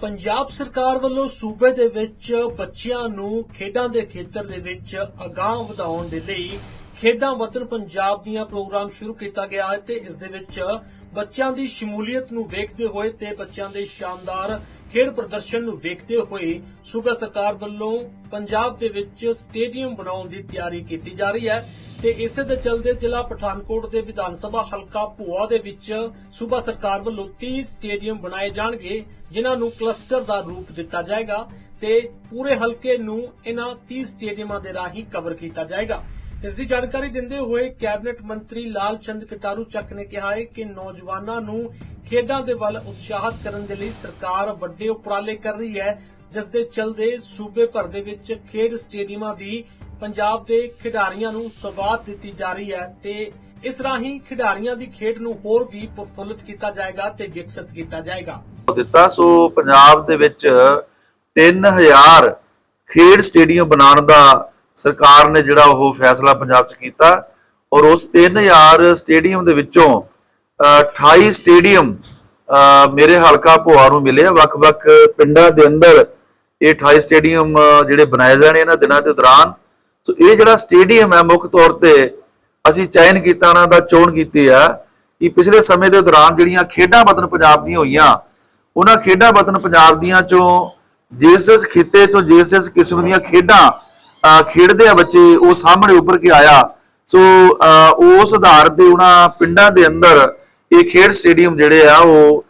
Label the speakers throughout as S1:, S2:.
S1: ਪੰਜਾਬ ਸਰਕਾਰ ਵੱਲੋਂ ਸੂਬੇ ਦੇ ਵਿੱਚ ਬੱਚਿਆਂ ਨੂੰ ਖੇਡਾਂ ਦੇ ਖੇਤਰ ਦੇ ਵਿੱਚ ਅਗਾਂਹ ਵਧਾਉਣ ਦੇ ਲਈ ਖੇਡਾਂ ਵਤਨ ਪੰਜਾਬ ਦੀਆਂ ਪ੍ਰੋਗਰਾਮ ਸ਼ੁਰੂ ਕੀਤਾ ਗਿਆ ਹੈ ਤੇ ਇਸ ਦੇ ਵਿੱਚ ਬੱਚਿਆਂ ਦੀ ਸ਼ਮੂਲੀਅਤ ਨੂੰ ਵੇਖਦੇ ਹੋਏ ਤੇ ਬੱਚਿਆਂ ਦੇ ਸ਼ਾਨਦਾਰ ਖੇਡ ਪ੍ਰਦਰਸ਼ਨ ਨੂੰ ਵੇਖਦੇ ਹੋਏ ਸੂਬਾ ਸਰਕਾਰ ਵੱਲੋਂ ਪੰਜਾਬ ਦੇ ਵਿੱਚ ਸਟੇਡੀਅਮ ਬਣਾਉਣ ਦੀ ਤਿਆਰੀ ਕੀਤੀ ਜਾ ਰਹੀ ਹੈ। ਤੇ ਇਸੇ ਦੇ ਚਲਦੇ ਜ਼ਿਲ੍ਹਾ ਪਠਾਨਕੋਟ ਦੇ ਵਿਧਾਨ ਸਭਾ ਹਲਕਾ ਭੂਆ ਦੇ ਵਿੱਚ ਸੂਬਾ ਸਰਕਾਰ ਵੱਲੋਂ 30 ਸਟੇਡੀਅਮ ਬਣਾਏ ਜਾਣਗੇ, ਜਿਨ੍ਹਾਂ ਨੂੰ ਕਲਸਟਰ ਦਾ ਰੂਪ ਦਿੱਤਾ ਜਾਏਗਾ ਤੇ ਪੂਰੇ ਹਲਕੇ ਨੂੰ ਇਹਨਾਂ 30 ਸਟੇਡੀਅਮਾਂ ਦੇ ਰਾਹੀਂ ਕਵਰ ਕੀਤਾ ਜਾਏਗਾ। ਇਸ ਦੀ ਜਾਣਕਾਰੀ ਦਿੰਦੇ ਹੋਏ ਕੈਬਨਿਟ ਮੰਤਰੀ ਲਾਲ ਚੰਦ ਕਟਾਰੂ ਚੱਕ ਨੇ ਕਿਹਾ ਹੈ ਕਿ ਨੌਜਵਾਨਾਂ ਨੂੰ ਖੇਡਾਂ ਦੇ ਵੱਲ ਉਤਸ਼ਾਹਤ ਕਰਨ ਦੇ ਲਈ ਸਰਕਾਰ ਵੱਡੇ ਉਪਰਾਲੇ ਕਰ ਰਹੀ ਹੈ, ਜਿਸ ਦੇ ਚਲਦੇ ਸੂਬੇ ਭਰ ਦੇ ਵਿੱਚ ਖੇਡ ਸਟੇਡੀਅਮਾਂ ਦੀ ਪੰਜਾਬ ਦੇ ਖਿਡਾਰੀਆਂ ਨੂੰ ਸਵਾਦ ਦਿੱਤੀ ਜਾ ਰਹੀ ਹੈ ਤੇ ਇਸ ਰਾਹੀਂ ਖਿਡਾਰੀਆਂ ਦੀ ਖੇਡ ਨੂੰ ਹੋਰ ਵੀ ਪ੍ਰਫੁੱਲਤ ਕੀਤਾ ਜਾਏਗਾ ਤੇ ਵਿਕਸਿਤ ਕੀਤਾ ਜਾਏਗਾ।
S2: ਦਿੱਤਾ ਸੋ ਪੰਜਾਬ ਦੇ ਵਿੱਚ 3000 ਖੇਡ ਸਟੇਡੀਅਮ ਬਣਾਉਣ ਦਾ ਸਰਕਾਰ ਨੇ ਜਿਹੜਾ ਉਹ ਫੈਸਲਾ ਪੰਜਾਬ 'ਚ ਕੀਤਾ ਔਰ ਉਸ 3000 ਸਟੇਡੀਅਮ ਦੇ ਵਿੱਚੋਂ ਅ, 28 ਸਟੇਡੀਅਮ ਮੇਰੇ ਹਲਕਾ ਭੋਆ ਨੂੰ ਮਿਲੇ ਵੱਖ-ਵੱਖ ਪਿੰਡਾਂ ਦੇ ਅੰਦਰ ਇਹ 28 ਸਟੇਡੀਅਮ ਜਿਹੜੇ ਬਣਾਏ ਜਾਣੇ ਇਹਨਾਂ ਦਿਨਾਂ ਦੇ ਦੌਰਾਨ। ਸੋ ਇਹ ਜਿਹੜਾ ਸਟੇਡੀਅਮ ਹੈ ਮੁੱਖ ਤੌਰ ਤੇ ਅਸੀਂ ਚयन ਕੀਤਾ, ਉਹਨਾਂ ਦਾ ਚੋਣ ਕੀਤੀ ਆ ਕਿ ਪਿਛਲੇ ਸਮੇਂ ਦੇ ਦੌਰਾਨ ਜਿਹੜੀਆਂ ਖੇਡਾਂ ਵਤਨ ਪੰਜਾਬ ਦੀਆਂ ਹੋਈਆਂ, ਉਹਨਾਂ ਖੇਡਾਂ ਵਤਨ ਪੰਜਾਬ ਦੀਆਂ ਚੋਂ ਜਿਸ ਜਿਸ ਖਿੱਤੇ ਤੋਂ ਜਿਸ ਜਿਸ ਕਿਸਮ ਦੀਆਂ ਖੇਡਾਂ ਖੇਡਦੇ ਆ ਬੱਚੇ, ਉਹ ਸਾਹਮਣੇ ਉੱਭਰ ਕੇ ਆਇਆ। ਸੋ ਉਸ ਆਧਾਰ ਤੇ ਉਹਨਾਂ ਪਿੰਡਾਂ ਦੇ ਅੰਦਰ ਇਹ ਖੇਡ ਸਟੇਡੀਅਮ ਜਿਹੜੇ ਆ, ਉਹ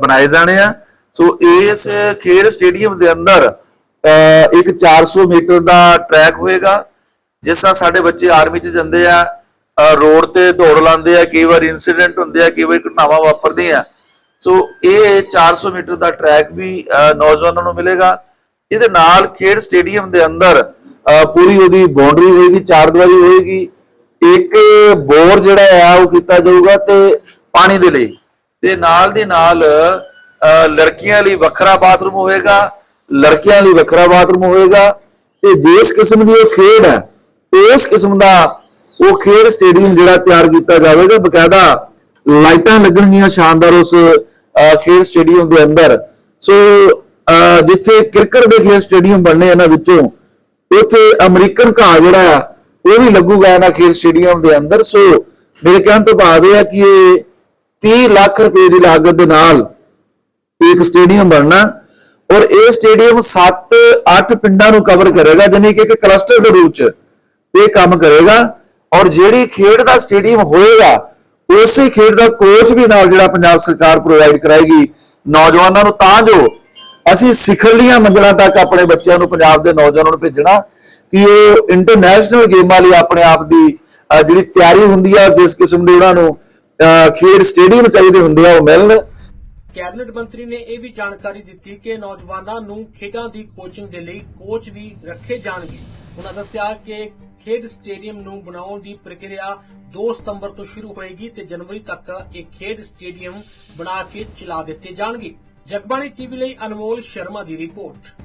S2: ਬਣਾਏ ਜਾਣੇ ਆ। ਸੋ ਇਸ ਖੇਡ ਸਟੇਡੀਅਮ ਦੇ ਅੰਦਰ ਇੱਕ 400 ਮੀਟਰ ਦਾ ਟਰੈਕ ਹੋਏਗਾ, ਜਿਸ ਤਰ੍ਹਾਂ ਸਾਡੇ ਬੱਚੇ ਆਰਮੀ 'ਚ ਜਾਂਦੇ ਆ ਰੋਡ ਤੇ ਦੌੜ ਲਾਉਂਦੇ ਆ, ਕਈ ਵਾਰ ਇਨਸੀਡੈਂਟ ਹੁੰਦੇ ਆ, ਕਈ ਵਾਰ ਘਟਨਾਵਾਂ ਵਾਪਰਦੀਆਂ ਸੋ ਇਹ 400 ਮੀਟਰ ਦਾ ਟਰੈਕ ਵੀ ਨੌਜਵਾਨਾਂ ਨੂੰ ਮਿਲੇਗਾ। ਇਹਦੇ ਨਾਲ ਖੇਡ ਸਟੇਡੀਅਮ ਦੇ ਅੰਦਰ, ਅਹ ਪੂਰੀ ਉਹਦੀ ਬਾਉਂਡਰੀ ਹੋਏਗੀ, ਚਾਰ ਦੀਵਾਰੀ ਹੋਏਗੀ। ਇੱਕ ਬੋਰ ਜਿਹੜਾ ਆ, ਉਹ ਕੀਤਾ ਜਾਊਗਾ ਤੇ ਪਾਣੀ ਦੇ ਲਈ। ਤੇ ਨਾਲ ਦੇ ਨਾਲ ਲੜਕੀਆਂ ਲਈ ਵੱਖਰਾ ਬਾਥਰੂਮ ਹੋਏਗਾ। ਲੜਕਿਆਂ ਲਈ ਵੱਖਰਾ ਬਾਥਰੂਮ ਹੋਵੇਗਾ ਤੇ ਜਿਸ ਕਿਸਮ ਦੀ ਉਹ ਖੇਡ ਹੈ, ਉਸ ਕਿਸਮ ਦਾ ਉਹ ਖੇਡ ਸਟੇਡੀਅਮ ਜਿਹੜਾ ਤਿਆਰ ਕੀਤਾ ਜਾਵੇਗਾ, ਬਕਾਇਦਾ ਲਾਈਟਾਂ ਲੱਗਣਗੀਆਂ, ਸ਼ਾਨਦਾਰ ਉਸ ਖੇਡ ਸਟੇਡੀਅਮ ਦੇ ਅੰਦਰ। ਸੋ ਜਿੱਥੇ ਕ੍ਰਿਕਟ ਦੇ ਖੇਡ ਸਟੇਡੀਅਮ ਬਣਨੇ ਇਹਨਾਂ ਵਿੱਚੋਂ, ਉੱਥੇ ਅਮਰੀਕਨ ਘਾਹ ਜਿਹੜਾ ਆ, ਉਹ ਵੀ ਲੱਗੂਗਾ ਇਹਨਾਂ ਖੇਡ ਸਟੇਡੀਅਮ ਦੇ ਅੰਦਰ। ਸੋ ਮੇਰੇ ਕਹਿਣ ਤੋਂ ਭਾਵ ਇਹ ਹੈ ਕਿ ਇਹ 30 ਲੱਖ ਰੁਪਏ ਦੀ ਲਾਗਤ ਦੇ ਨਾਲ ਇੱਕ ਸਟੇਡੀਅਮ ਬਣਨਾ ਔਰ ਇਹ ਸਟੇਡੀਅਮ 7-8 ਪਿੰਡਾਂ ਨੂੰ ਕਵਰ ਕਰੇਗਾ ਜਾਨੀ ਕਿ ਇੱਕ ਕਲਸਟਰ ਦੇ ਰੂਪ ਚ ਇਹ ਕੰਮ ਕਰੇਗਾ। ਔਰ ਜਿਹੜੀ ਖੇਡ ਦਾ ਸਟੇਡੀਅਮ ਹੋਏਗਾ ਉਸੇ ਖੇਡ ਦਾ ਕੋਚ ਵੀ ਨਾਲ ਜਿਹੜਾ ਪੰਜਾਬ ਸਰਕਾਰ ਪ੍ਰੋਵਾਈਡ ਕਰਾਏਗੀ। ਨੌਜਵਾਨਾਂ ਨੂੰ ਤਾਂ ਜੋ ਅਸੀਂ ਸਿਖਰਲੀਆਂ ਮੰਜ਼ਲਾਂ ਤੱਕ ਆਪਣੇ ਬੱਚਿਆਂ ਨੂੰ ਪੰਜਾਬ ਦੇ ਨੌਜਵਾਨਾਂ ਨੂੰ ਭੇਜਣਾ ਕਿ ਉਹ ਇੰਟਰਨੈਸ਼ਨਲ ਗੇਮਾਂ ਲਈ ਆਪਣੇ ਆਪ ਦੀ ਜਿਹੜੀ ਤਿਆਰੀ ਹੁੰਦੀ ਆ ਜਿਸ ਕਿਸਮ ਦੇ ਉਹਨਾਂ ਨੂੰ ਅਹ, ਖੇਡ ਸਟੇਡੀਅਮ ਚਾਹੀਦੇ ਹੁੰਦੇ ਆ ਉਹ ਮਿਲਣ।
S1: ਕੈਬਨਿਟ ਮੰਤਰੀ ਨੇ ਇਹ ਵੀ ਜਾਣਕਾਰੀ ਦਿੱਤੀ ਕਿ ਨੌਜਵਾਨਾਂ ਨੂੰ ਖੇਡਾਂ ਦੀ ਕੋਚਿੰਗ ਦੇ ਲਈ ਕੋਚ ਵੀ ਰੱਖੇ ਜਾਣਗੇ। ਉਹਨਾਂ ਦੱਸਿਆ ਕਿ ਖੇਡ ਸਟੇਡੀਅਮ ਨੂੰ ਬਣਾਉਣ ਦੀ ਪ੍ਰਕਿਰਿਆ 2 ਸਤੰਬਰ ਤੋਂ ਸ਼ੁਰੂ ਹੋਏਗੀ ਤੇ ਜਨਵਰੀ ਤੱਕ ਇਹ ਖੇਡ ਸਟੇਡੀਅਮ ਬਣਾ ਕੇ ਚਲਾ ਦਿੱਤੇ ਜਾਣਗੇ। ਜਗਬਾਣੀ ਟੀਵੀ ਲਈ ਅਨਮੋਲ ਸ਼ਰਮਾ ਦੀ ਰਿਪੋਰਟ।